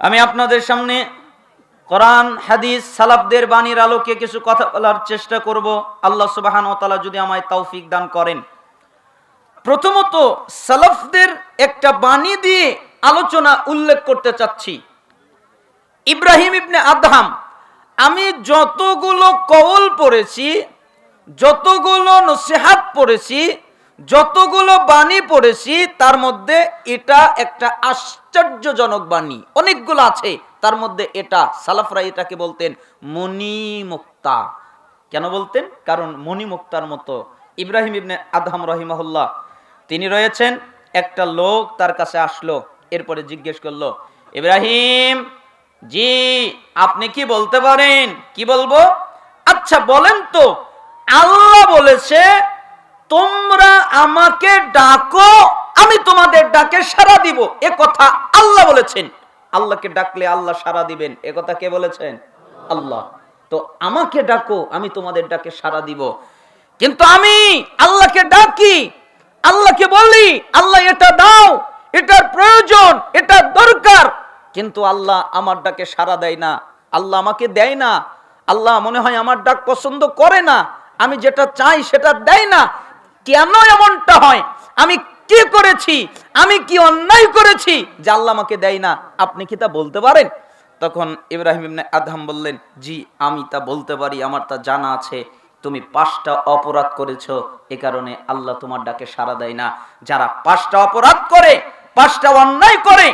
আমি আপনাদের সামনে কোরআন, হাদিস, সালাফদের বাণীর আলোকে কিছু কথা বলার চেষ্টা করব। আল্লাহ সুবাহান তালা যদি আমায় তৌফিক দান করেন। প্রথমত, সালাফদের একটা বাণী দিয়ে আলোচনা উল্লেখ করতে চাচ্ছি। ইব্রাহিম ইবনে আদহাম, আমি যতগুলো কওল পড়েছি, যতগুলো নসিহাত পড়েছি যতগুলো বাণী পড়েছি, তার মধ্যে এটা একটা আশ্চর্যজনক বাণী। অনেকগুলো আছে, তার মধ্যে এটা। সালাফরা এটাকে বলতেন মণিমুক্তা। কেন বলতেন? কারণ মণিমুক্তার মতো ইব্রাহিম ইবনে আদহাম রহিমাহুল্লাহ, তিনি রয়েছেন, একটা লোক তার কাছে আসলো, এরপরে জিজ্ঞেস করল, ইব্রাহিম, জি, আপনি কি বলতে পারেন? কি বলব? আচ্ছা বলেন তো। আল্লাহ বলেছে তোমরা আমাকে ডাকো, আমি তোমাদের ডাকে সাড়া দিব। এ কথা আল্লাহ বলেছেন। আল্লাহকে ডাকলে আল্লাহ সাড়া দিবেন। এ কথা কে বলেছেন? আল্লাহ। তো আমাকে ডাকো, আমি তোমাদের ডাকে সাড়া দিব। কিন্তু আমি আল্লাহকে ডাকি, আল্লাহকে বলি, আল্লাহ এটা দাও, এটার প্রয়োজন এটা দরকার। কিন্তু আল্লাহ আমার ডাকে সাড়া দেয় না। আল্লাহ আমাকে দেয় না। আল্লাহ মনে হয় আমার ডাক পছন্দ করে না। আমি যেটা চাই সেটা দেয় না। কেন এমনটা হয়? আমি কি করেছি? আমি কি অন্যায় করেছি? আমাকে দেয় না, আপনি কি তা বলতে পারেন? তখন ইব্রাহিম আদহাম বললেন, জি, আমি তা বলতে পারি, আমার তা জানা আছে। তুমি পাঁচটা অপরাধ করেছ, এ কারণে আল্লাহ তোমার ডাকে দেয় না। যারা পাঁচটা অপরাধ করে, পাঁচটা অন্যায় করে,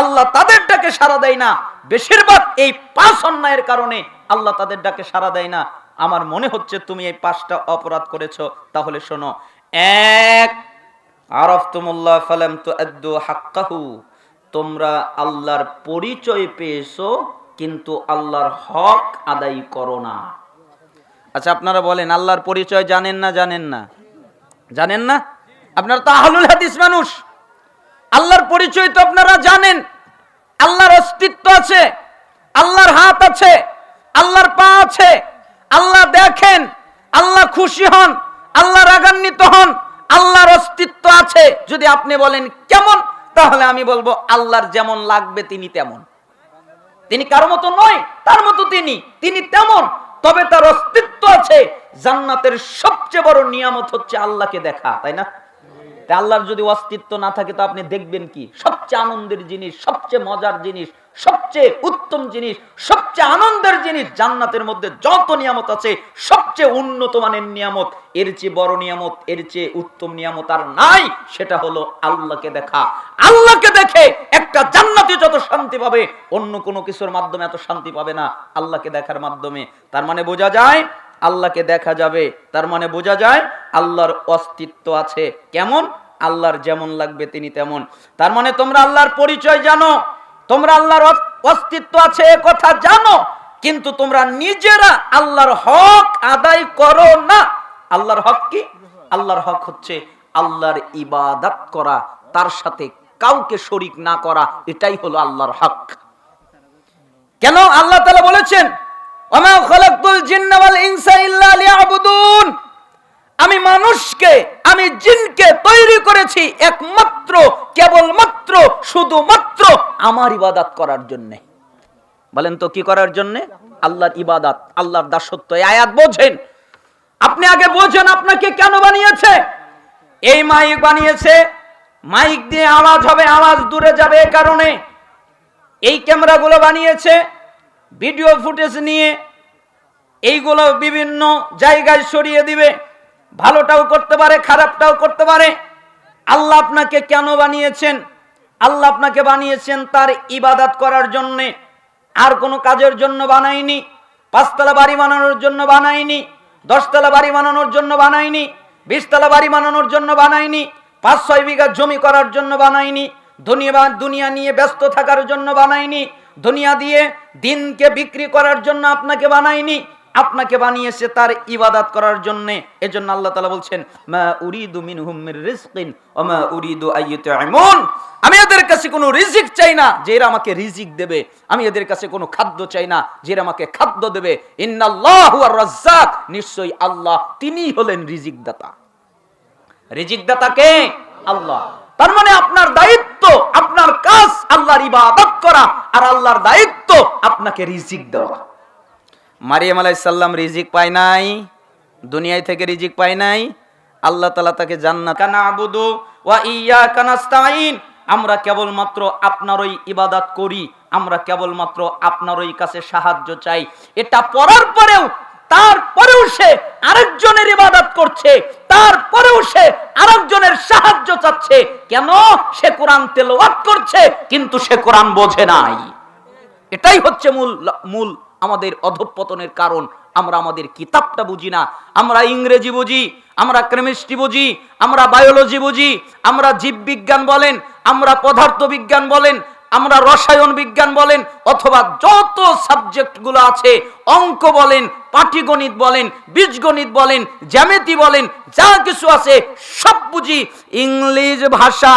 আল্লাহ তাদের ডাকে সাড়া দেয় না। বেশিরভাগ এই পাঁচ অন্যায়ের কারণে আল্লাহ তাদের ডাকে সাড়া দেয় না। আমার মনে হচ্ছে তুমি এই পাঁচটা অপরাধ করেছ, তাহলে শোনো এক। আরফতুমুল্লাহ ফালাম তো আদ্দু হাক্কাহু। তোমরা আল্লাহর পরিচয় পেয়েছ, কিন্তু আল্লাহর হক আদায় করো না। আচ্ছা আপনারা বলেন, আল্লাহর পরিচয় জানেন না জানেন না? জানেন না? আপনারা তো আহলুল হাদিস মানুষ। আল্লাহর পরিচয় তো আপনারা জানেন। আল্লাহর অস্তিত্ব আছে, আল্লাহর হাত আছে, আল্লাহর পা আছে, আল্লাহ দেখেন, আল্লাহ খুশি হন। আল্লাহ রাগান্বিত হন, আল্লাহর অস্তিত্ব আছে। যদি আপনি বলেন, কেমন? তাহলে আমি বলব, আল্লাহর যেমন লাগবে তিনি তেমন। তিনি কারও মতো নয়, তার মতো তিনি তিনি তেমন। তবে তার অস্তিত্ব আছে। জান্নাতের সবচেয়ে বড় নিয়ামত হচ্ছে আল্লাহকে দেখা, তাই না? আল্লাহর যদি অস্তিত্ব না থাকে, তো আপনি দেখবেন কি? সবচেয়ে আনন্দের জিনিস, সবচেয়ে মজার জিনিস, সবচেয়ে উত্তম জিনিস, সবচেয়ে আনন্দের জিনিস জান্নাতের মধ্যে যত নিয়ামত আছে, সবচেয়ে উন্নত মানের নিয়ামত, এর চেয়ে বড় নিয়ামত, এর চেয়ে উত্তম নিয়ামত আর নাই, সেটা হলো আল্লাহকে দেখা। আল্লাহকে দেখে একটা জান্নাতে যত শান্তি পাবে, অন্য কোনো কিছুর মাধ্যমে এত শান্তি পাবে না, আল্লাহকে দেখার মাধ্যমে। তার মানে বোঝা যায় আল্লাহকে দেখা যাবে। তার মানে বোঝা যায় আল্লাহর অস্তিত্ব আছে। কেমন? আল্লাহর যেমন লাগবে তিনি তেমন। তার মানে তোমরা আল্লাহর পরিচয় জানো, তোমরা আল্লাহর অস্তিত্ব আছে কথা জানো, কিন্তু তোমরা নিজেরা আল্লাহর হক আদায় করো না। আল্লাহর হক কি? আল্লাহর হক হচ্ছে আল্লাহর ইবাদত করা, তার সাথে কাউকে শরিক না করা, এটাই হলো আল্লাহর হক। কেন? আল্লাহ তাআলা বলেছেন ওমা খলাকতুল জিন্না ওয়াল ইনসা ইল্লা লিয়াবুদুন। আমি মানুষকে, আমি জিনকে তৈরি করেছি একমাত্র, কেবলমাত্র, শুধুমাত্র আমার ইবাদত করার জন্য। বলেন তো কি করার জন্য? আল্লাহর ইবাদত, আল্লাহর দাসত্ব। আয়াত বোঝেন। আপনি আগে বোঝেন আপনাকে কেন বানিয়েছে? এই মাইক বানিয়েছে। মাইক দিয়ে আওয়াজ হবে, আওয়াজ দূরে যাবে কারণে। এই ক্যামেরাগুলো বানিয়েছে। ভিডিও ফুটেজ নিয়ে এইগুলো বিভিন্ন জায়গায় সরিয়ে দিবে। ভালোটাও করতে পারে, খারাপটাও করতে পারে। আল্লাহ আপনাকে কেন বানিয়েছেন? আল্লাহ আপনাকে বানিয়েছেন তার ইবাদাত করার জন্যে। আর কোনো কাজের জন্য বানাইনি পাঁচতলা বাড়ি বানানোর জন্য বানাইনি দশতলা বাড়ি বানানোর জন্য বানাইনি বিশতলা বাড়ি বানানোর জন্য বানাইনি পাঁচ, ছয় বিঘা জমি করার জন্য বানাইনি দুনিয়া দুনিয়া নিয়ে ব্যস্ত থাকার জন্য বানাইনি দুনিয়া দিয়ে দিনকে বিক্রি করার জন্য আপনাকে বানাইনি আপনাকে বানিয়েছে তার ইবাদাত করার জন্য। এজন্য আল্লাহ তাআলা বলছেন, মা উরিদু মিনহুম মির রিজকিন ওয়া মা উরিদু আইয়ুতআমুন আমি এদের কাছে কোনো রিজিক চাই না যে এরা আমাকে রিজিক দেবে। আমি এদের কাছে কোনো খাদ্য চাই না যে এরা আমাকে খাদ্য দেবে। ইন্নাল্লাহু আর রাজ্জাক, নিশ্চয়ই আল্লাহ তিনিই হলেন রিজিক দাতা রিজিক দাতা কে? আল্লাহ। তার মানে আপনার দায়িত্ব, আপনার কাজ আল্লাহর ইবাদত করা, আর আল্লাহর দায়িত্ব আপনাকে রিজিক দেওয়া। মারিয়াম আলাইসাল্লাম রিজিক পায় নাই, দুনিয়ায় থেকে রিজিক পায় নাই, আল্লাহ তালা তাকে জান্নাত কানা আবুদু ওয়া ইয়া কানাস্তাইন আমরা কেবলমাত্র আপনারই ইবাদত করি, আমরা কেবলমাত্র আপনারই কাছে সাহায্য চাই। এটা পড়ার পরেও, তারপরেও সে আরেকজনের ইবাদত করছে, তারপরেও সে আরেকজনের সাহায্য চাচ্ছে। কেন? সে কোরআন তেলাওয়াত করছে, কিন্তু সে কোরআন বোঝে নাই। এটাই হচ্ছে মূল মূল আমাদের অধঃপতনের কারণ। আমরা আমাদের কিতাবটা বুঝি না। আমরা ইংরেজি বুঝি, আমরা কেমিস্ট্রি বুঝি, আমরা বায়োলজি বুঝি, আমরা জীববিজ্ঞান বলেন, আমরা পদার্থ বিজ্ঞান বলেন, আমরা রসায়ন বিজ্ঞান বলেন, অথবা যত সাবজেক্টগুলো আছে, অঙ্ক বলেন, পাটিগণিত বলেন, বীজগণিত বলেন, জ্যামিতি বলেন, যা কিছু আছে সব বুঝি। ইংলিশ ভাষা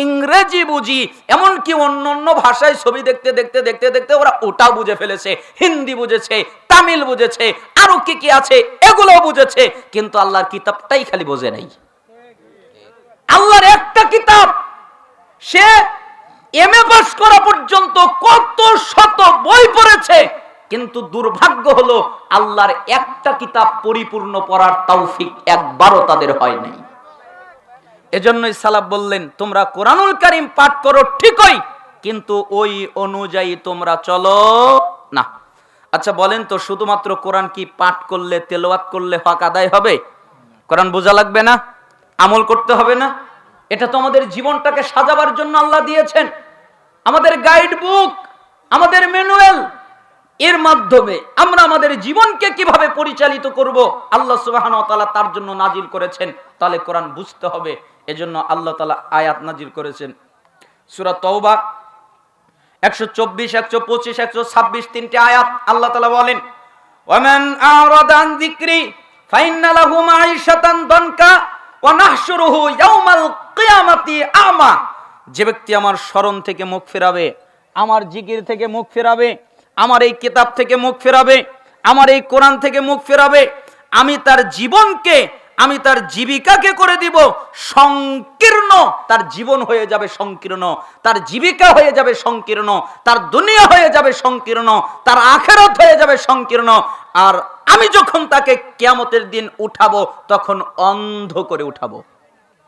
ইংরেজি বুঝি, এমনকি অন্য অন্য ভাষায় ছবি দেখতে দেখতে দেখতে দেখতে ওরা ওটাও বুঝে ফেলেছে, হিন্দি বুঝেছে, তামিল বুঝেছে, আরও কি কি আছে এগুলো বুঝেছে, কিন্তু আল্লাহর কিতাবটাই খালি বোঝে নাই। আল্লাহর একটা কিতাব, সে এম এ পাস করা পর্যন্ত কত শত বই পড়েছে, কিন্তু দুর্ভাগ্য হলো আল্লাহর একটা কিতাব পরিপূর্ণ পড়ার তৌফিক একবারও তাদের হয় নাই। এজন্যই সালাব বললেন, তোমরা কোরআনুল কারিম পাঠ করো ঠিকই, কিন্তু ওই অনুযায়ী তোমরা চলো না। আচ্ছা বলেন তো, শুধুমাত্র কোরআন কি পাঠ করলে, তেলাওয়াত করলে হক আদায় হবে? কোরআন বোঝা লাগবে না? আমল করতে হবে না? এটা তো আমাদের জীবনটাকে সাজাবার জন্য আল্লাহ দিয়েছেন। আমাদের গাইড বুক আমাদের ম্যানুয়াল এর মাধ্যমে আমরা আমাদের জীবনকে কীভাবে পরিচালিত করব? আল্লাহ সুবাহান তার জন্য নাজিল করেছেন। তাহলে কোরআন বুঝতে হবে। এজন্য আল্লাহ তাআলা আয়াত নাজিল করেছেন। সূরা তওবা, একশো চব্বিশ, একশো পঁচিশ, একশো ছাব্বিশ, তিনটে আয়াত আল্লাহ তালা বলেন, ওয়ামান আরাদা আন যিকরি ফাইন্না লাহু দনকা কিয়ামাতি আমা। যে ব্যক্তি আমার স্মরণ থেকে মুখ ফেরাবে, আমার জিকির থেকে মুখ ফেরাবে, আমার এই কিতাব থেকে মুখ ফেরাবে, আমার এই কোরআন থেকে মুখ ফেরাবে, আমি তার জীবনকে আমি তার জীবিকাকে করে দিব। সংকীর্ণ। তার জীবন হয়ে যাবে সংকীর্ণ। তার জীবিকা হয়ে যাবে সংকীর্ণ। তার দুনিয়া হয়ে যাবে সংকীর্ণ। তার আখেরাত হয়ে যাবে সংকীর্ণ। আর আমি যখন তাকে কিয়ামতের দিন উঠাবো, তখন অন্ধ করে উঠাবো।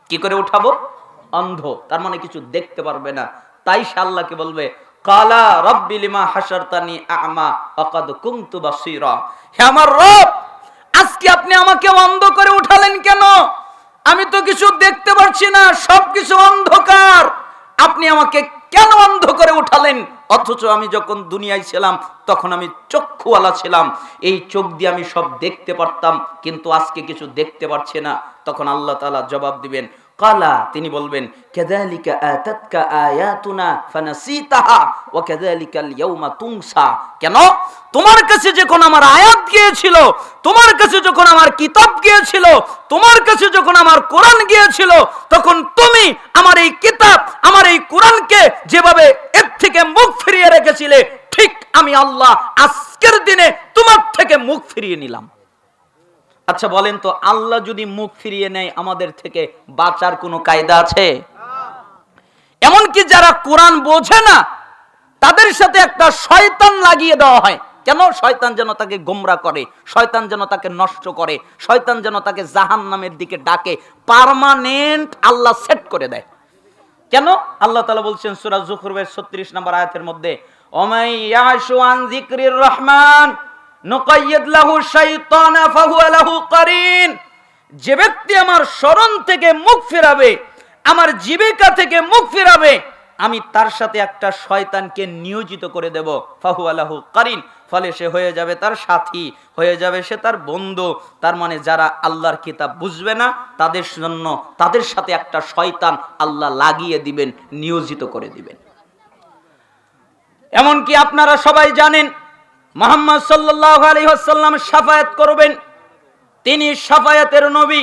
কি করে উঠাবো? অন্ধ। তার মানে কিছু দেখতে পারবে না। তাই সে আল্লাহকে বলবে, কালা রব্বি লিমা হাসারতানি আমা অকাদ কুনতু বাসীরা। হে আমার রব আজকে আপনি আমাকে অন্ধ করে উঠালেন কেন? আমি তো কিছু দেখতে পারছি না, সবকিছু অন্ধকার। আপনি আমাকে কেন অন্ধ করে উঠালেন? অথচ আমি যখন দুনিয়ায় ছিলাম, তখন আমি চক্ষুওয়ালা ছিলাম। এই চোখ দিয়ে আমি সব দেখতে পারতাম, কিন্তু আজকে কিছু দেখতে পারছি না। তখন আল্লাহ তালা জবাব দিবেন কালা, তিনি বলবেন কেন? তোমার কাছে যখন আমার আয়াত গিয়েছিল, তোমার কাছে যখন আমার কিতাব গিয়েছিল, তোমার কাছে যখন আমার কোরআন গিয়েছিল, তখন তুমি আমার এই কিতাব, আমার এই কোরআনকে যেভাবে এর থেকে মুখ ফিরিয়ে রেখেছিলে, ঠিক আমি আল্লাহ আজকের দিনে তোমার থেকে মুখ ফিরিয়ে নিলাম। আচ্ছা বলেন তো, আল্লাহ যদি মুখ ফিরিয়ে নেয়, আমাদের থেকে বাঁচার কোনো কায়দা আছে? এমনকি যারা কোরআন বোঝে না, তাদের সাথে একটা শয়তান লাগিয়ে দেওয়া হয়। কেন? শয়তান যেন তাকে গোমরা করে, শয়তান যেন তাকে নষ্ট করে, শয়তান যেন তাকে জাহান নামের দিকে ডাকে, পার্মানেন্ট আল্লাহ সেট করে দেয়। কেন? আল্লাহ তালা বলছেন সুরাজ জুখরবের ছত্রিশ নম্বর আয়াতের মধ্যে, ওমাই রহমান যে ব্যক্তি আমার স্মরণ থেকে মুখ ফেরাবে, আমার জীবিকা থেকে মুখ ফেরাবে, আমি তার সাথে একটা শয়তানকে নিয়োজিত করে দেব। ফাহু আলাহু কারিন। ফলে সে হয়ে যাবে তার সাথী, হয়ে যাবে সে তার বন্ধু। তার মানে যারা আল্লাহর কিতাব বুঝবে না, তাদের জন্য তাদের সাথে একটা শয়তান আল্লাহ লাগিয়ে দিবেন, নিয়োজিত করে দিবেন। এমনকি আপনারা সবাই জানেন মোহাম্মদ সাল্লাহ আলী হাসাল্লাম সাফায়াত করবেন। তিনি সাফায়াতের নবী।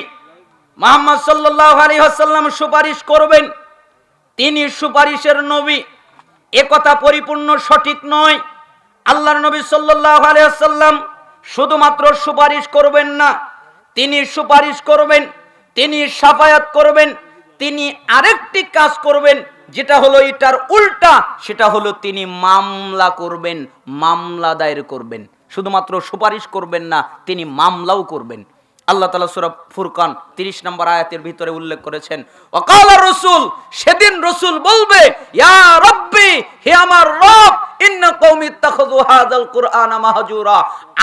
মোহাম্মদ সাল্লাহ আলী হাসাল্লাম সুপারিশ করবেন। তিনি সুপারিশের নবী। এ কথা পরিপূর্ণ সঠিক নয়। আল্লাহর নবী সাল্লাহ আলী হাসাল্লাম শুধুমাত্র সুপারিশ করবেন না, তিনি সুপারিশ করবেন, তিনি সাফায়াত করবেন, তিনি আরেকটি কাজ করবেন যেটা হলো এটার উল্টা, সেটা হলো তিনি মামলা করবেন, মামলা দায়ের করবেন। শুধুমাত্র সুপারিশ করবেন না, তিনি মামলাও করবেন। আল্লাহ তালা সুরফ ফুরকান তিরিশ নম্বর আয়াতের ভিতরে উল্লেখ করেছেন অকাল রসুল, সেদিন রসুল বলবে হে আমার রব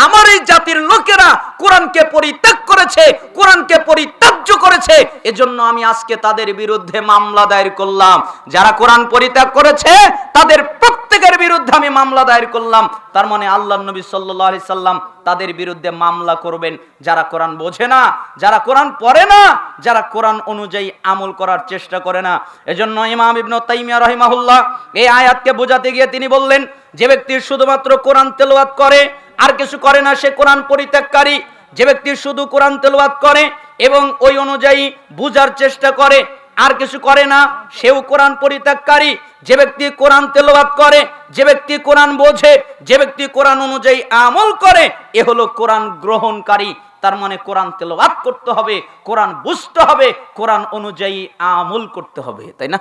আমার এই জাতির লোকেরা কোরআনকে পরিত্যাগ করেছে, কোরআনকে পরিত্যাজ্য করেছে। এজন্য আমি আজকে তাদের বিরুদ্ধে মামলা দায়ের করলাম। যারা কোরআন পরিত্যাগ করেছে, তাদের প্রত্যেকের বিরুদ্ধে আমি মামলা দায়ের করলাম। তার মানে আল্লাহ নবী আলাইহি সাল্লাম তাদের বিরুদ্ধে মামলা করবেন। যারা কোরআন বোঝে না, যারা কোরআন পড়ে না, যারা কোরআন অনুযায়ী আমল করার চেষ্টা করে না। এজন্য ইমাম ইবনু তাইমিয়া রাহিমাহুল্লাহ এই আয়াতকে বোঝাতে গিয়ে তিনি বললেন যে ব্যক্তি শুধুমাত্র কোরআন তেলাওয়াত করে, আর কিছু করে না, সে কোরআন পরিত্যাগকারী। যে ব্যক্তি শুধু কোরআন তেলাওয়াত করে এবং ওই অনুযায়ী বুঝার চেষ্টা করে, আর কিছু করে না, সেও কোরআন পরিত্যাগকারী। যে ব্যক্তি কোরআন তেলাওয়াত করে, যে ব্যক্তি কোরআন বোঝে, যে ব্যক্তি কোরআন অনুযায়ী আমল করে, এ হলো কোরআন গ্রহণকারী। তার মানে কোরআন তেলাওয়াত করতে হবে, কোরআন বুঝতে হবে, কোরআন অনুযায়ী আমল করতে হবে, তাই না?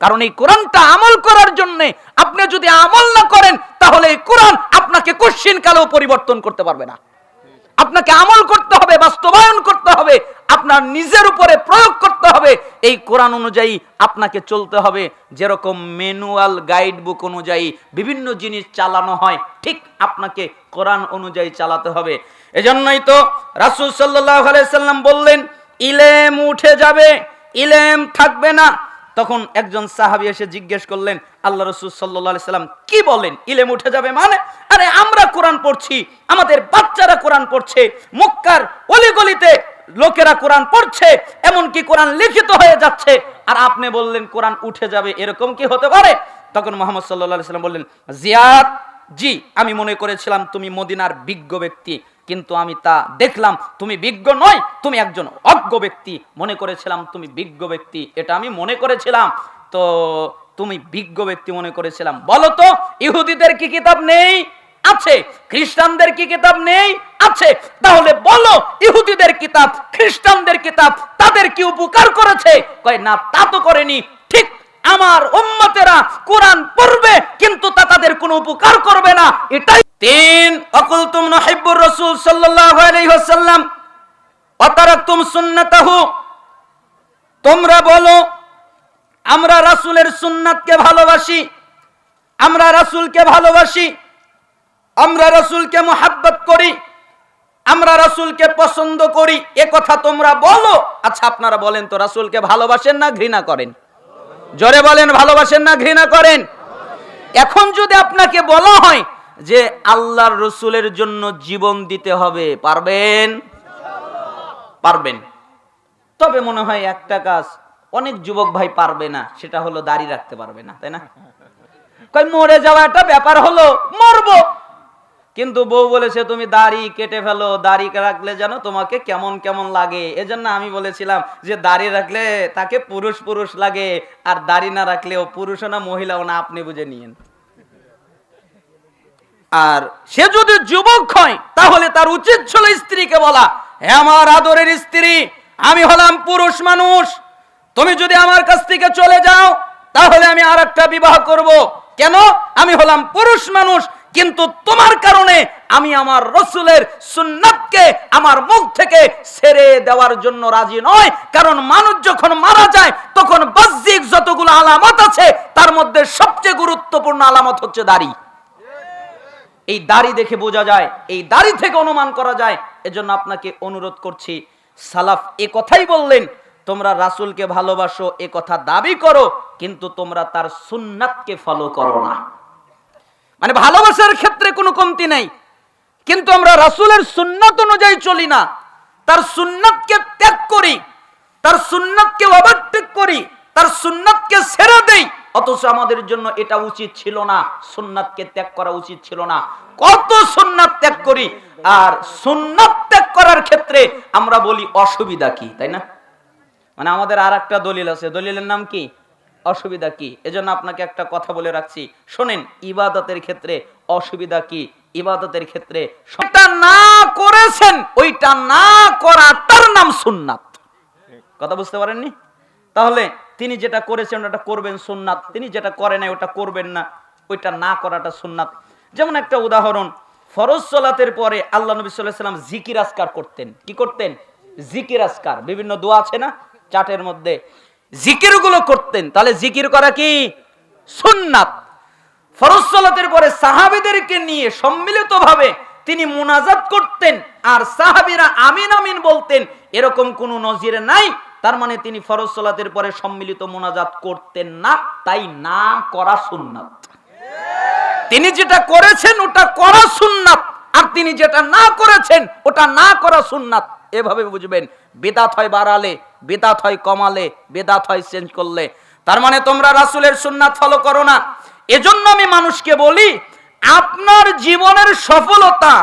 কারণ এই কোরআনটা আমল করার জন্য আপনি যদি আমল না করেন, তাহলে এই কোরআন আপনাকে কোশ্চিন কালেও পরিবর্তন করতে পারবে না। আপনাকে আমল করতে হবে, বাস্তবায়ন করতে হবে, আপনার নিজের উপরে প্রয়োগ করতে হবে। এই কোরআন অনুযায়ী আপনাকে চলতে হবে। যেরকম ম্যানুয়াল গাইড বুক অনুযায়ী বিভিন্ন জিনিস চালানো হয়, ঠিক আপনাকে কোরআন অনুযায়ী চালাতে হবে। এজন্যই তো রাসূল আলাইহি সাল্লাম বললেন, ইলেম উঠে যাবে, ইলেম থাকবে না। তখন একজন সাহাবী এসে জিজ্ঞেস করলেন, আল্লাহ রসুল সাল্লাহ সাল্লাম কি বলেন ইলেম উঠে যাবে মানে? আরে আমরা কোরআন পড়ছি, আমাদের বাচ্চারা কোরআন পড়ছে, মক্কার অলিগলিতে লোকেরা কোরআন পড়ছে, এমনকি কোরআন লিখিত হয়ে যাচ্ছে। আর আপনি বললেন, কোরআন উঠে যাবে, এরকম কি হতে পারে? তখন মোহাম্মদ সাল্লাহ সাল্লাম বললেন, জিয়াদ, জি, আমি মনে করেছিলাম তুমি মদিনার বিজ্ঞ ব্যক্তি। কিন্তু আমি তা দেখলাম, তুমি বিজ্ঞ নয় তুমি একজন অজ্ঞ ব্যক্তি। মনে করেছিলাম তুমি বিজ্ঞ ব্যক্তি, এটা আমি মনে করেছিলাম। তো তুমি বিজ্ঞ ব্যক্তি মনে করেছিলাম। বলো তো, ইহুদিদের কি কিতাব নেই? আছে। খ্রিস্টানদের কি কিতাব নেই? আছে। তাহলে বলো, ইহুদিদের কিতাব, খ্রিস্টানদের কিতাব তাদের কি উপকার করেছে? কয়, না, তা তো করেনি। আমার উম্মতেরা কোরআন পড়বে, কিন্তু তা তাদের কোনো উপকার করবে না। এটাই তিন অকুল অকুলতুম নহিব্বুর রাসূল সাল্লাল্লাহু আলাইহি ওয়াসাল্লাম, অতারাকতুম সুন্নাতাহু। তোমরা বলো, আমরা রাসূলের সুন্নাতকে ভালোবাসি, আমরা রাসূলকে ভালোবাসি, আমরা রাসূলকে মোহাব্বত করি, আমরা রাসূলকে পছন্দ করি, এ কথা তোমরা বলো। আচ্ছা আপনারা বলেন তো, রাসূলকে ভালোবাসেন না ঘৃণা করেন? জোরে বলেন, ভালোবাসেন না, ঘৃণা করেন। এখন যদি আপনাকে বলা হয় যে আল্লাহর রসুলের জন্য জীবন দিতে হবে, পারবেন? পারবেন। তবে মনে হয় একটা কাজ অনেক যুবক ভাই পারবে না, সেটা হলো দাড়ি রাখতে পারবে না, তাই না? মরে যাওয়া একটা ব্যাপার হলো, মরবো। কিন্তু বউ বলেছে, তুমি দাড়ি কেটে ফেলো, দাড়ি রাখলে যেন তোমাকে কেমন কেমন লাগে। এজন্য আমি বলেছিলাম যে, দাড়ি রাখলে তাকে পুরুষ পুরুষ লাগে, আর দাড়ি না রাখলেও পুরুষও না, মহিলাও না। আপনি বুঝে নিয়েন। আর সে যদি যুবক হয়, তাহলে তার উচিত ছিল স্ত্রীকে বলা, হে আমার আদরের স্ত্রী, আমি হলাম পুরুষ মানুষ। তুমি যদি আমার কাছ থেকে চলে যাও, তাহলে আমি আর একটা বিবাহ করব। কেন? আমি হলাম পুরুষ মানুষ কিন্তু তোমার কারণে আমি আমার রসুলের সুন্নাতকে আমার মুখ থেকে ছেড়ে দেওয়ার জন্য রাজি নয় কারণ মানুষ যখন মারা যায়, তখন বাহ্যিক যতগুলো আলামত আছে, তার মধ্যে সবচেয়ে গুরুত্বপূর্ণ আলামত হচ্ছে দাড়ি। এই দাড়ি দেখে বোঝা যায়, এই দাড়ি থেকে অনুমান করা যায়। এজন্য আপনাকে অনুরোধ করছি, সালাফ এ কথাই বললেন, তোমরা রাসূলকে ভালোবাসো, এ কথা দাবি করো, কিন্তু তোমরা তার সুন্নাতকে ফলো করো না। মানে ভালোবাসার ক্ষেত্রে কোনো কমতি নেই। কিন্তু আমরা রাসুলের সুন্নাত অনুযায়ী চলি না। তার সুন্নাতকে ত্যাগ করি, তার সুন্নাতকে ওভারটেক করি, তার সুন্নাতকে ছেড়ে দেই। অথচ আমাদের জন্য এটা উচিত ছিল না, সুন্নাতকে ত্যাগ করা উচিত ছিল না। কত সুন্নাত ত্যাগ করি, আর সুন্নাত ত্যাগ করার ক্ষেত্রে আমরা বলি অসুবিধা কি, তাই না? মানে আমাদের আর একটা দলিল আছে, দলিলের নাম কি? অসুবিধা কি? এজন্য আপনাকে একটা কথা বলে রাখছি। শোনেন, ইবাদতের ক্ষেত্রে অসুবিধা কি? ইবাদতের ক্ষেত্রে সেটা না করেছেন, ওইটা না করাটার নাম সুন্নাত। কথা বুঝতে পারেননি? তাহলে তিনি যেটা করেছেন, ওটা করবেন সুন্নাত। তিনি যেটা করে নাই, ওটা করবেন না। ওইটা না করাটা সুন্নাত। যেমন একটা উদাহরণ, ফরজ সলাতের পরে আল্লাহ নবী সাল্লাহ সাল্লাম জিকির আসকার করতেন। কি করতেন? জিকির আসকার বিভিন্ন দোয়া আছে না? চাটের মধ্যে। জিকিরগুলো করতেন। তাহলে জিকির করা কি? সুন্নাত। ফরজ পরে সাহাবিদেরকে নিয়ে সম্মিলিতভাবে তিনি মুনাজাত করতেন আর সাহাবীরা আমিন আমিন বলতেন, এরকম কোন নজির নাই। তার মানে তিনি ফরজ সালাতের পরে সম্মিলিত মোনাজাত করতেন না, তাই না করা সুন্নাত। তিনি যেটা করেছেন ওটা করা সুন্নাত, আর তিনি যেটা না করেছেন ওটা না করা সুন্নাত। এভাবে বুঝবেন, বেদাত হয় বাড়ালে, বেদাত হয় কমালে, বেদাত হয় চেঞ্জ করলে। তার মানে তোমরা রাসূলের সুন্নাত ফলো করো না। এজন্য আমি মানুষকে বলি, আপনার জীবনের সফলতা,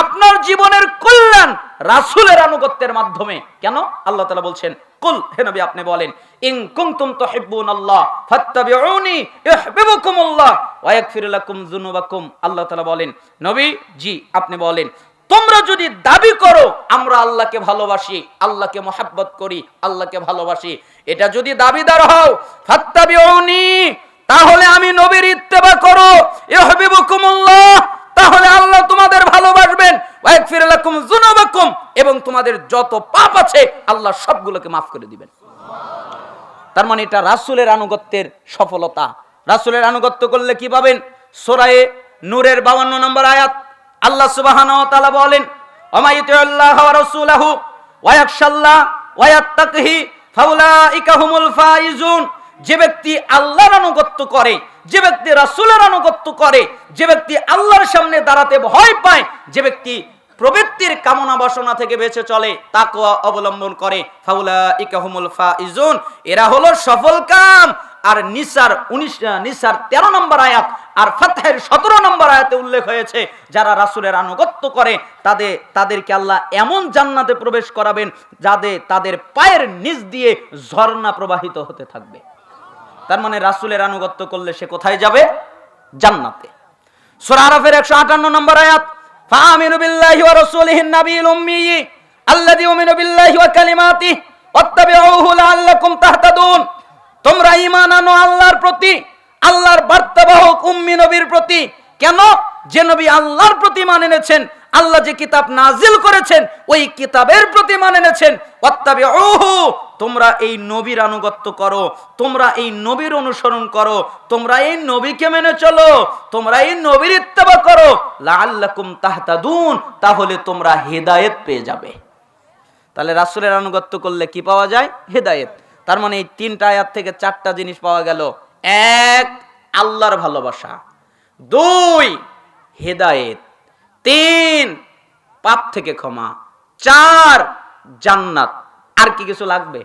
আপনার জীবনের কল্যাণ রাসূলের আনুগত্যের মাধ্যমে। কেন? আল্লাহ তাআলা বলছেন, কুল, হে নবী, আপনি বলেন, ইন কুনতুম তুহিব্বুনাল্লাহ, ফাত্তাবিউনি ইউহিব্বুকুমুল্লাহ ওয়া ইয়াগফির লাকুম যুনুবাকুম। আল্লাহ তাআলা বলেন, নবী, জি, আপনি বলেন। তোমরা যদি দাবি করো, আমরা আল্লাহকে ভালোবাসি, আল্লাহকে মহাব্বত করি, আল্লাহকে ভালোবাসি। এটা যদি দাবিদার হও, ফাত্তাবিউনি, তাহলে আমি নবীর ইত্তেবা করো। ইউহিব্বুকুমুল্লাহ তাহলে আল্লাহ তোমাদের ভালোবাসবেন। ওয়াগফির লাকুম যুনুবাকুম, এবং তোমাদের যত পাপ আছে, আল্লাহ সবগুলোকে মাফ করে দিবেন। তার মানে এটা রাসূলের আনুগত্যের সফলতা। রাসূলের আনুগত্য করলে কি পাবেন? সূরায়ে নূরের 52 নম্বর আয়াত। আল্লাহ সুবহানাহু ওয়া তাআলা বলেন যে ব্যক্তি আল্লাহর আনুগত্য করে, যে ব্যক্তি রাসূলের আনুগত্য করে, যে ব্যক্তি আল্লাহর সামনে দাঁড়াতে ভয় পায়, যে ব্যক্তি প্রবৃত্তির কামনা বাসনা থেকে বেঁচে চলে তাকওয়া অবলম্বন করে ফাউলা ইকাহুমুল ফাইজুন। এরা হলো সফল কাম। আর নিসার উনিশ নিসার তেরো নম্বর আয়াত আর ফাতহের সতেরো নম্বর আয়াতে উল্লেখ হয়েছে, যারা রাসূলের আনুগত্য করে তাদের তাদেরকে আল্লাহ এমন জান্নাতে প্রবেশ করাবেন যাতে তাদের পায়ের নিচ দিয়ে ঝর্ণা প্রবাহিত হতে থাকবে। তার মানে রাসূলের আনুগত্য করলে সে কোথায় যাবে? জান্নাতে। সূরা আরাফের 158 নম্বর আয়াত ওয়া রাসূলিহিন নাবিয়্যিল উম্মি আল্লাযী ইউমিনু বিল্লাহি ওয়া কালিমাতিহি, ওয়াত্তাবিউহু লাআল্লাকুম তাহতাদুন। তোমরা ঈমান আনো আল্লাহর প্রতি, আল্লাহর বার্তাবাহক উম্মি নবীর প্রতি। কেন? যে নবী আল্লাহর প্রতি মান এনেছেন, আল্লাহ যে কিতাব নাজিল করেছেন, ওই কিতাবের প্রতি মান এনেছেন। ওয়াত্তাবিউহু, তোমরা এই নবীর আনুগত্য করো, তোমরা এই নবীর অনুসরণ করো, তোমরা এই নবীকে মেনে চলো, তোমরা এই নবীর ইত্তেবা করো। লাআল্লাকুম তাহতাদুন, তাহলে তোমরা হেদায়েত পেয়ে যাবে। তাহলে রাসূলের আনুগত্য করলে কি পাওয়া যায়? হেদায়েত। তার মানে এই তিনটা আয়াত থেকে চারটা জিনিস পাওয়া গেল। এক, আল্লাহর ভালোবাসা। দুই, হেদায়েত। তিন, পাপ থেকে ক্ষমা। চার, জান্নাত। আর কি কিছু লাগবে?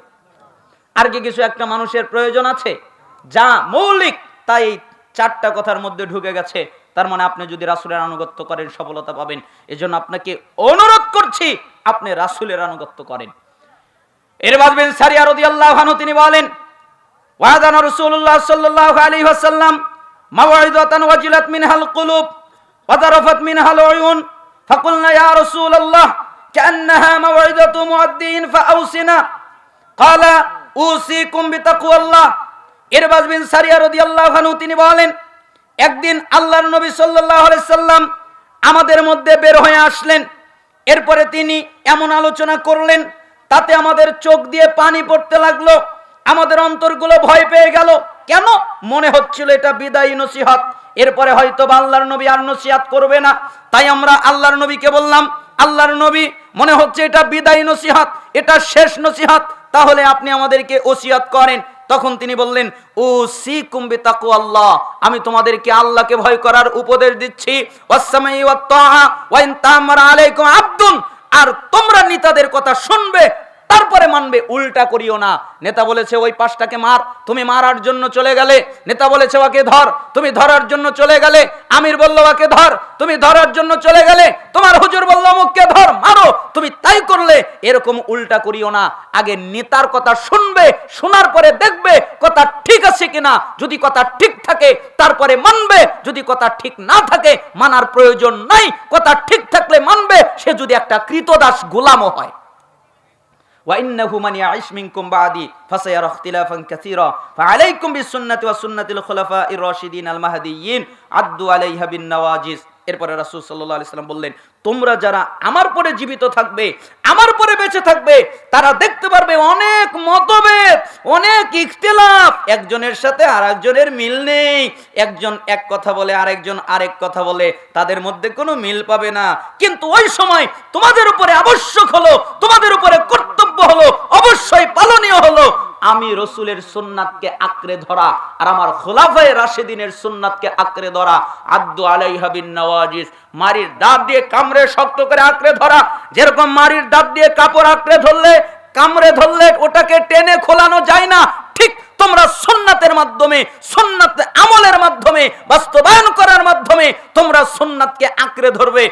আর কি কিছু একটা মানুষের প্রয়োজন আছে? যা মৌলিক, তাই চারটা কথার মধ্যে ঢুকে গেছে। তার মানে আপনি যদি রাসুলের আনুগত্য করেন, সফলতা পাবেন। এজন্য আপনাকে অনুরোধ করছি, আপনি রাসুলের আনুগত্য করেন। এর বাদ বিন সারিয়া তিনি বলেন, ওয়াদানা রাসূলুল্লাহ সাল্লাল্লাহু ওয়াজিলাত মিনহাল কুলুব ওয়াদারাফাত মিনহাল উয়ুন। কান্নাহা মাওয়াইদাতু মুআদ্দিন, ফাআউসিনা। ক্বালা উসিকুম বিতাকওয়াল্লাহ ইরবাজ বিন সারিয়া রাদিয়াল্লাহু আনহু তিনি বলেন, একদিন আল্লাহর নবী সাল্লাল্লাহু আলাইহি সাল্লাম আমাদের মধ্যে বের হয়ে আসলেন। এরপরে তিনি এমন আলোচনা করলেন তাতে আমাদের চোখ দিয়ে পানি পড়তে লাগল, আমাদের অন্তরগুলো ভয় পেয়ে গেল। কেন? মনে হচ্ছিল এটা বিদায়ী নসিহত। এরপরে হয়তো বা আল্লাহর নবী আর নসিহাত করবে না। তাই আমরা আল্লাহর নবীকে বললাম, আল্লাহর নবী, মনে হচ্ছে এটা বিদায়ী নসিহাত, এটা শেষ নসিহাত। তাহলে আপনি আমাদেরকে ওসিয়াত করেন। তখন তিনি বললেন ও সি কুম্বি তাকু আল্লাহ আমি তোমাদেরকে আল্লাহকে ভয় করার উপদেশ দিচ্ছি। আর তোমরা নেতাদের কথা শুনবে। মানবে, উল্টা করিও না। নেতা বলেছে, ওই পাশটাকে মার। তুমি মারার জন্য চলে গেলে। নেতা বলেছে, ওকে ধর। তুমি ধরার জন্য চলে গেলে। আমির বলল, ওকে ধর। তুমি ধরার জন্য চলে গেলে। তোমার হুজুর বলল অমুককে ধর, মারো। তুমি তাই করলে। এরকম উল্টা করিও না। আগে নেতার কথা শুনবে, শোনার পরে দেখবে কথা ঠিক আছে কিনা। যদি কথা ঠিক থাকে, তারপরে মানবে। যদি কথা ঠিক না থাকে, মানার প্রয়োজন নাই। কথা ঠিক থাকলে মানবে। সে যদি একটা কৃতদাস গোলামও হয়। وإنه من يعش منكم بعدي فسيرى اختلافا كثيرا فعليكم بالسنة وسنة الخلفاء الراشدين المهديين عدوا عليها بالنواجذ এরপরে রাসূল সাল্লাল্লাহু আলাইহি সাল্লাম বললেন তোমরা যারা আমার পরে জীবিত থাকবে আমার পরে বেঁচে থাকবে তারা দেখতে পারবে অনেক মতভেদ অনেক ইখতিলাফ একজনের সাথে আরেকজনের মিল নেই একজন এক কথা বলে আরেকজন আরেক কথা বলে তাদের মধ্যে কোনো মিল পাবে না কিন্তু ওই সময় তোমাদের উপরে আবশ্যক হলো তোমাদের উপরে কর্তব্য হলো, অবশ্যই পালনীয় হলো। আমি রসুলের সুন্নাতকে আঁকড়ে ধরা আর আমার খোলাফায় রাশেদিনের সুন্নাতকে আঁকড়ে ধরা। আব্দু আলাইহাবিন নওয়াজিস মারির দাঁত দিয়ে কামড়ে শক্ত করে আঁকড়ে ধরা। যেরকম মারির দাঁত দিয়ে কাপড় আঁকড়ে ধরলে কামড়ে ধরলে ওটাকে টেনে খোলানো যায় না। ঠিক তোমরা সোননাথের মাধ্যমে সোননাথ আমলের মাধ্যমে, বাস্তবায়ন করার মাধ্যমে তোমরা সুন্নাতকে আঁকড়ে ধরবে।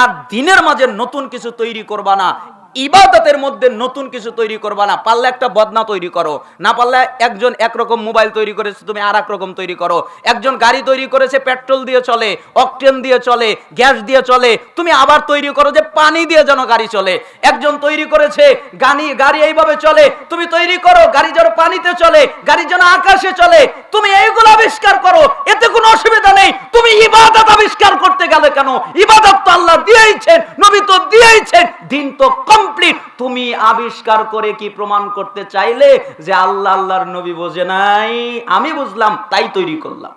আর দিনের মাঝে নতুন কিছু তৈরি করবা না। ইবাদতের মধ্যে নতুন কিছু তৈরি করবা না। পারলে একটা বদনা তৈরি করো। না পারলে একজন একরকম মোবাইল তৈরি করেছে, তুমি আর রকম তৈরি করো। একজন গাড়ি তৈরি করেছে, পেট্রোল দিয়ে চলে অকটেন দিয়ে চলে, গ্যাস দিয়ে চলে, তুমি আবার তৈরি করো যে পানি দিয়ে যেন গাড়ি চলে। একজন তৈরি করেছে গাড়ি গাড়ি এইভাবে চলে, তুমি তৈরি করো, গাড়ি যেন পানিতে চলে, গাড়ি যেন আকাশে চলে, তুমি এইগুলো আবিষ্কার করো। এতে কোনো অসুবিধা নেই। তুমি ইবাদত আবিষ্কার করতে গেলে কেন? ইবাদত তো আল্লাহ দিয়েইছেন, নবী তো দিয়েইছেন, দিন তো কমপ্লিট তুমি আবিষ্কার করে কি প্রমাণ করতে চাইলে যে আল্লাহ আল্লাহর নবী বোঝে নাই? আমি বুঝলাম, তাই তৈরি করলাম।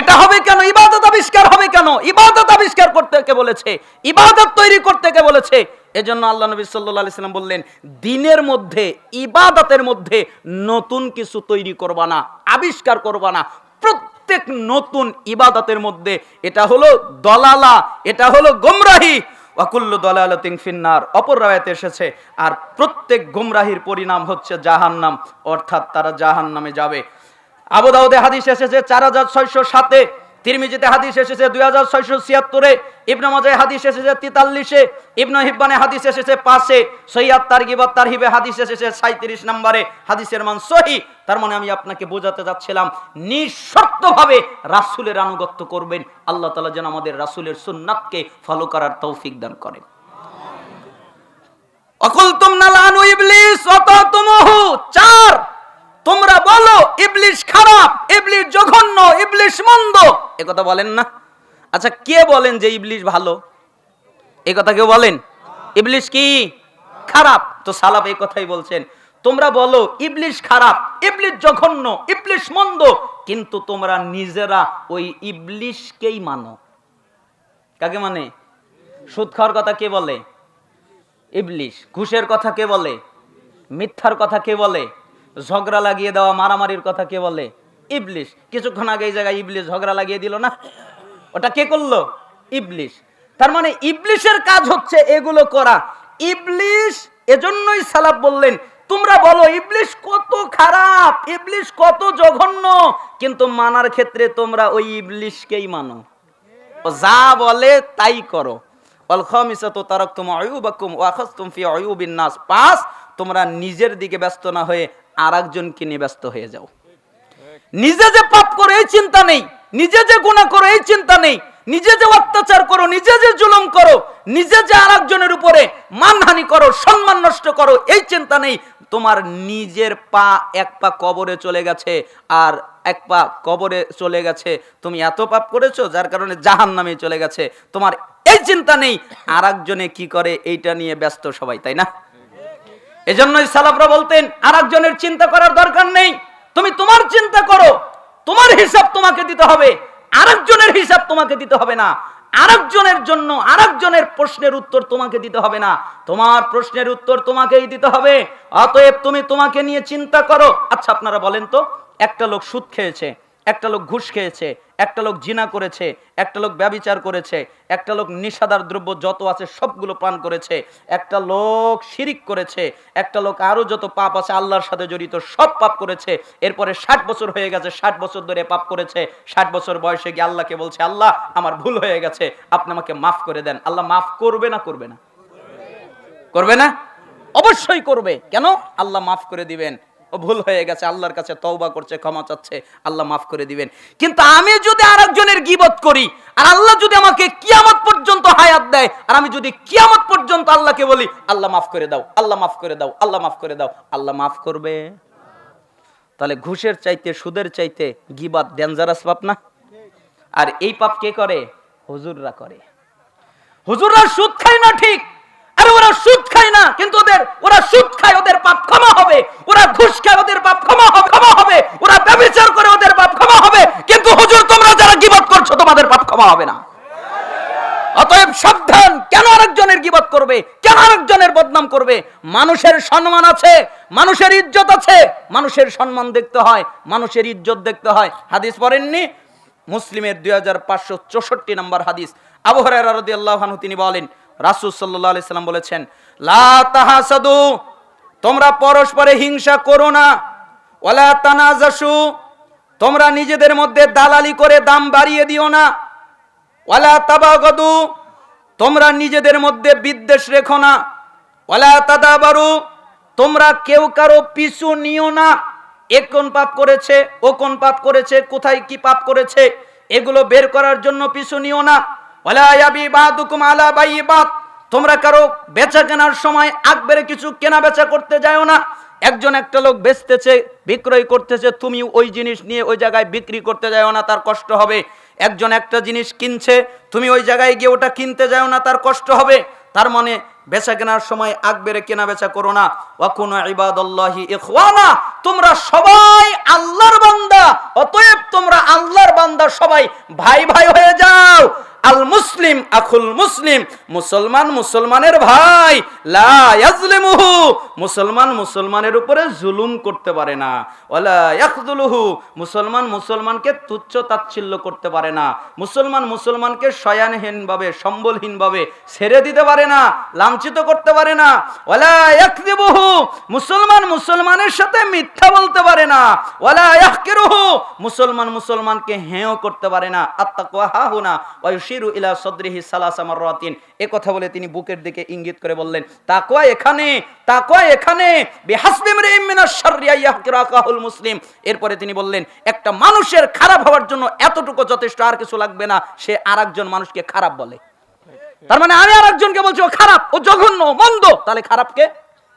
এটা হবে কেন? ইবাদত আবিষ্কার হবে কেন? ইবাদত আবিষ্কার করতে কে বলেছে? ইবাদত তৈরি করতে কে বলেছে? এজন্য আল্লাহ নবী আলাইহি সাল্লাম বললেন, দিনের মধ্যে, ইবাদতের মধ্যে নতুন কিছু তৈরি করবা না, আবিষ্কার করবা না। প্রত্যেক নতুন ইবাদতের মধ্যে এটা হলো দলালা, এটা হলো গোমরাহি ওয়াকুল্লু দলালাতিন ফিন্নার। অপর রায়াতে এসেছে, আর প্রত্যেক গুমরাহির পরিণাম হচ্ছে জাহান্নাম, অর্থাৎ তারা জাহান্নামে যাবে। আবু দাউদে হাদিস এসেছে চার হাজার ছয়শো সাতে, তিরমিজিতে হাদিস এসেছে দুই হাজার ছয়শো ছিয়াত্তরে, ইবনে মাজায় হাদিস এসেছে তেতাল্লিশে, ইবনে হিব্বানে হাদিস এসেছে পাঁচে, সৈয়াদ তারগিবাত তারহিবে হাদিস এসেছে সাঁত্রিশ নম্বরে, হাদিসের মান সহি। তার মানে আমি আপনাকে বোঝাতে যাচ্ছিলাম, নিঃশর্তভাবে রাসূলের আনুগত্য করবেন। আল্লাহ তাআলা যেন আমাদের রাসূলের সুন্নাতকে ফলো করার তৌফিক দান করেন। খারাপ জঘন্য ইবলিশ মন্দ। এ বলেন না। আচ্ছা কে বলেন যে ইবলিশ ভালো? বলেন? ইবলিশ কি? খারাপ। তো সালাফ এই কথাই বলছেন। তোমরা বলো, ইবলিশ খারাপ, ইবলিশ জঘন্য, ইবলিশ মন্দ, কিন্তু তোমরা নিজেরা ওই ইবলিশকেই মানো। কাকে মানে? সুদ খাওয়ার কথা কে বলে? ইবলিশ। ঘুষের কথা কে বলে? মিথ্যার কথা কে বলে? ঝগড়া লাগিয়ে দেওয়া, মারামারির কথা কে বলে? ইবলিশ। কিছুক্ষণ আগে এই জায়গায় ইবলিশ ঝগড়া লাগিয়ে দিল না? ওটা কে করল? ইবলিশ। তার মানে ইবলিশের কাজ হচ্ছে এগুলো করা। ইবলিশ এজন্যই সালাপ বললেন তোমরা বলো, ইবলিশ কত খারাপ, ইবলিশ কত জঘন্য। কিন্তু মানার ক্ষেত্রে তোমরা ওই ইবলিশকেই মানো। যা বলে তাই করো। পাঁচ তোমরা নিজের দিকে ব্যস্ত না হয়ে আরেকজনকে নিয়ে ব্যস্ত হয়ে যাও। নিজে যে পাপ করে, এই চিন্তা নেই। নিজে যে গুণা করো, এই চিন্তা নেই। নিজে যে অত্যাচার করো, নিজে যে জুলুম করো, নিজে যে আরেকজনের উপরে মানহানি করো, সম্মান নষ্ট করো, এই চিন্তা নেই। তোমার নিজের পা এক পা কবরে চলে গেছে, আর এক পা কবরে চলে গেছে। তুমি এত পাপ করেছ, যার কারণে জাহান নামে চলে গেছে। তোমার এই চিন্তা নেই, আরেকজনে কি করে এইটা নিয়ে ব্যস্ত সবাই, তাই না? এজন্যই সালাফরা বলতেন, আরেকজনের চিন্তা করার দরকার নেই। তুমি তোমার চিন্তা করো, তোমার হিসাব তোমাকে দিতে হবে। আরেকজনের হিসাব তোমাকে দিতে হবে না। আরেকজনের জন্য আরেকজনের প্রশ্নের উত্তর তোমাকে দিতে হবে না। তোমার প্রশ্নের উত্তর তোমাকেই দিতে হবে। অতএব তুমি তোমাকে নিয়ে চিন্তা করো। আচ্ছা আপনারা বলেন তো, একটা লোক সুদ খেয়েছে, একটা লোক ঘুষ খেয়েছে একটা লোক জিনা করেছে, একটা লোক ব্যবিচার করেছে, একটা লোক নিষাদার দ্রব্য যত আছে সবগুলো পান করেছে, একটা লোক শিরিক করেছে, একটা লোক আরও যত পাপ আছে আল্লাহর সাথে জড়িত সব পাপ করেছে, এরপরে ষাট বছর হয়ে গেছে, ষাট বছর ধরে পাপ করেছে, ষাট বছর বয়সে গিয়ে আল্লাহকে বলছে, আল্লাহ, আমার ভুল হয়ে গেছে, আপনি আমাকে মাফ করে দেন। আল্লাহ মাফ করবে না করবে না? করবে না? অবশ্যই করবে। কেন? আল্লাহ মাফ করে দিবেন। ভুল হয়ে গেছে, আল্লাহর কাছে তওবা করছে, ক্ষমা চাচ্ছে, আল্লাহ মাফ করে দিবেন। কিন্তু আমি যদি আরেকজনের গিবত করি, আর আল্লাহ যদি আমাকে কিয়ামত পর্যন্ত হায়াত দেয়, আর আমি যদি কিয়ামত পর্যন্ত আল্লাহকে বলি, আল্লাহ মাফ করে দাও, আল্লাহ মাফ করে দাও, আল্লাহ মাফ করে দাও, আল্লাহ মাফ করবে। তাহলে ঘুষের চাইতে, সুদের চাইতে গিবাদ ডেঞ্জারাস পাপ না? আর এই পাপ কে করে? হুজুররা করে। হুজুররা সুদ খায় না ঠিক আরে ওরা সুদ খায় না, কিন্তু ওদের, ওরা সুদ খায়, ওদের পাপ ক্ষমা হবে। ওরা ঘুষ খায়, ওদের পাপ ক্ষমা হবে ক্ষমা হবে। ওরা ব্যভিচার করে, ওদের পাপ ক্ষমা হবে। কিন্তু হুজুর, তোমরা যারা গিবত করছ, তোমাদের পাপ ক্ষমা হবে না। অতএব সাবধান, কেন আরেকজনের গিবত করবে? কেন আরেকজনের বদনাম করবে? মানুষের সম্মান আছে, মানুষের ইজ্জত আছে। মানুষের সম্মান দেখতে হয়, মানুষের ইজ্জত দেখতে হয়। হাদিস পড়েননি? মুসলিমের দুই হাজার পাঁচশো চৌষট্টি নম্বর হাদিস। আবু হরাইরা রাদিয়াল্লাহু আনহু তিনি বলেন রাসূল সাল্লাল্লাহু আলাইহি সাল্লাম বলেছেন, লা তোমরা পরস্পরে হিংসা করো না। ওয়ালা তানাজাসু, তোমরা নিজেদের মধ্যে দালালি করে দাম বাড়িয়ে দিও না। ওয়ালা তাবাগদু, তোমরা নিজেদের মধ্যে বিদ্বেষ রেখো না। ওয়ালা তাদাবারু, তোমরা কেউ কারও পিছু নিও না। এ কোন পাপ করেছে, ও কোন পাপ করেছে, কোথায় কি পাপ করেছে, এগুলো বের করার জন্য পিছু নিও না। তোমরা কারও বেচা কেনার সময় আকবেরে কিছু কেনা বেচা করতে যাও না। একজন একটা লোক বেচতেছে, বিক্রয় করতেছে, তুমি ওই জিনিস নিয়ে ওই জায়গায় বিক্রি করতে যাও না, তার কষ্ট হবে। একজন একটা জিনিস কিনছে, তুমি ওই জায়গায় গিয়ে ওটা কিনতে যাও না, তার কষ্ট হবে। তার মানে বেচা কেনার সময় আকবেরে কেনা বেচা করো না। ওয়াকুন ইবাদাল্লাহি ইখওয়ানা। তোমরা সবাই আল্লাহর বান্দা, অতএব তোমরা আল্লাহর বান্দা সবাই ভাই ভাই হয়ে যাও। আল মুসলিম আখুল মুসলিম, মুসলমান মুসলমানের ভাই, লা ইয়াজলিমুহু, মুসলমান মুসলমানের উপরে জুলুম করতে পারে না। ইয়াখযুলুহু মুসলমান মুসলমানকে তুচ্ছ তাচ্ছিল্য করতে পারে না। মুসলমান মুসলমানকে শয়ানহীনভাবে, সম্বলহীনভাবে ছেড়ে দিতে পারে না, লাঞ্ছিত করতে পারে না। ইয়াকযিবুহু মুসলমান মুসলমানের সাথে মিথ্যা বলতে পারে না। ইয়াহকিরুহু, মুসলমান মুসলমানকে হেয় করতে পারে না। আত্তাকওয়া হাহুনা, ওয়া ইউশিরু ইলা সদরিহি সালাসা মাররাতিন। এ কথা বলে তিনি বুকের দিকে ইঙ্গিত করে বললেন, তাকওয়া এখানে তাকওয়া এখানে, বিহাসবি ইমরিইম মিনাশ শাররি আইয়াহকিরা আকাহুল মুসলিম। এরপরে তিনি বললেন, একটা মানুষের খারাপ হওয়ার জন্য এতটুকু যথেষ্ট আর কিছু লাগবে না, সে আরেকজন মানুষকে খারাপ বলে। তার মানে আমি আরেকজনকে বলছি, ও খারাপ, ও জঘন্য মন্দ। তাহলে খারাপকে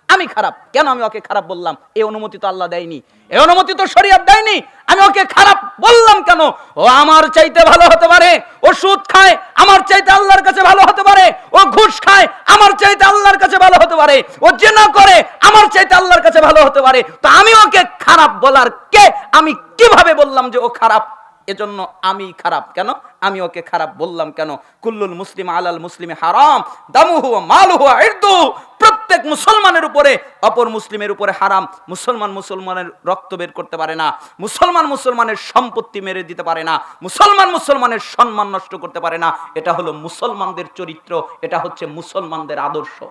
আমি খারাপ। কেন আমি ওকে খারাপ বললাম? এই অনুমতি তো আল্লাহ দেয়নি। এই অনুমতি তো শরীয়ত দেয়নি। আমি ওকে খারাপ বললাম কেন? ও আমার চাইতে ভালো হতে পারে, ও সুদ খায়, আমার চাইতে আল্লাহর কাছে ভালো হতে পারে, ও ঘুষ খায়, আমার চাইতে আল্লাহর কাছে ভালো হতে পারে, ও জেনা করে, আমার চাইতে আল্লাহর কাছে ভালো হতে পারে। তো আমি ওকে খারাপ বলার কে? আমি কীভাবে বললাম যে ও খারাপ? এজন্য আমি খারাপ। কেন? আমি ওকে খারাপ বললাম কেন? কুল্লুল মুসলিম আলাল মুসলিমে হারাম, দামুহু মালুহু ইরদু প্রত্যেক মুসলমানের উপরে, অপর মুসলিমের উপরে হারাম। মুসলমান মুসলমানের রক্ত বের করতে পারে না। মুসলমান মুসলমানের সম্পত্তি মেরে দিতে পারে না। মুসলমান মুসলমানের সম্মান নষ্ট করতে পারে না। এটা হলো মুসলমানদের চরিত্র। এটা হচ্ছে মুসলমানদের আদর্শ।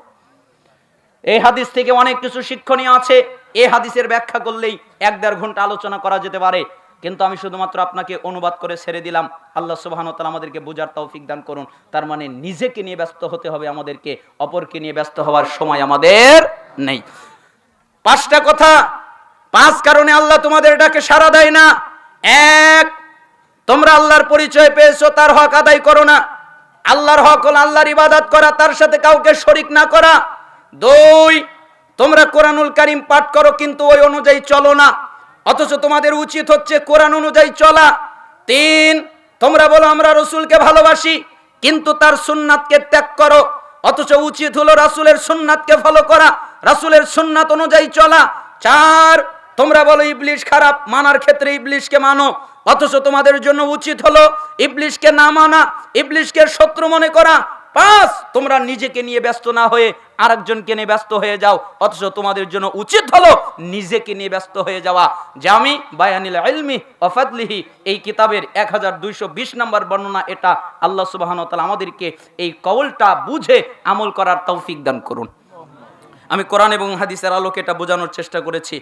এই হাদিস থেকে অনেক কিছু শিক্ষণীয় আছে। এই হাদিসের ব্যাখ্যা করলেই এক দেড় ঘণ্টা আলোচনা করা যেতে পারে। কিন্তু আমি শুধুমাত্র আপনাকে অনুবাদ করে ছেড়ে দিলাম। আল্লাহ সুবাহান তালা আমাদেরকে বোঝার তৌফিক দান করুন। তার মানে নিজেকে নিয়ে ব্যস্ত হতে হবে আমাদেরকে, অপরকে নিয়ে ব্যস্ত হওয়ার সময় আমাদের নেই। পাঁচটা কথা, পাঁচ কারণে আল্লাহ তোমাদের এটাকে সাড়া দেয় না। এক, তোমরা আল্লাহর পরিচয় পেয়েছ, তার হক আদায় করো না। আল্লাহর হক হল আল্লাহর ইবাদত করা, তার সাথে কাউকে শরিক না করা। দুই, তোমরা কোরআনুল কারিম পাঠ করো, কিন্তু ওই অনুযায়ী চলো না। অথচ তোমাদের উচিত হচ্ছে কোরআন অনুযায়ী চলা। তিন, তোমরা বলো, আমরা রসুলকে ভালোবাসি, কিন্তু তার সুন্নাতকে ত্যাগ করো। অথচ উচিত হলো রাসুলের সুন্নাতকে ফলো করা, রাসুলের সুন্নাত অনুযায়ী চলা। চার, তোমরা বলো, ইবলিশ খারাপ, মানার ক্ষেত্রে ইবলিশকে মানো। অথচ তোমাদের জন্য উচিত হলো, ইবলিশকে না মানা, ইবলিশকে শত্রু মনে করা। পাঁচ তোমরা নিজেকে নিয়ে ব্যস্ত না হয়ে আরেকজনকে নিয়ে ব্যস্ত হয়ে যাও। অথচ তোমাদের জন্য উচিত হলো নিজেকে নিয়ে ব্যস্ত হয়ে যাওয়া। আমি বায়ানিল ইলমি অফাদলিহি এই কিতাবের এক হাজার দুইশো বিশ নম্বর বর্ণনা এটা। আল্লাহ সুবাহন তালা আমাদেরকে এই কওলটা বুঝে আমল করার তৌফিক দান করুন। আমি কোরআন এবং হাদিসের আলোকে এটা বোঝানোর চেষ্টা করেছি।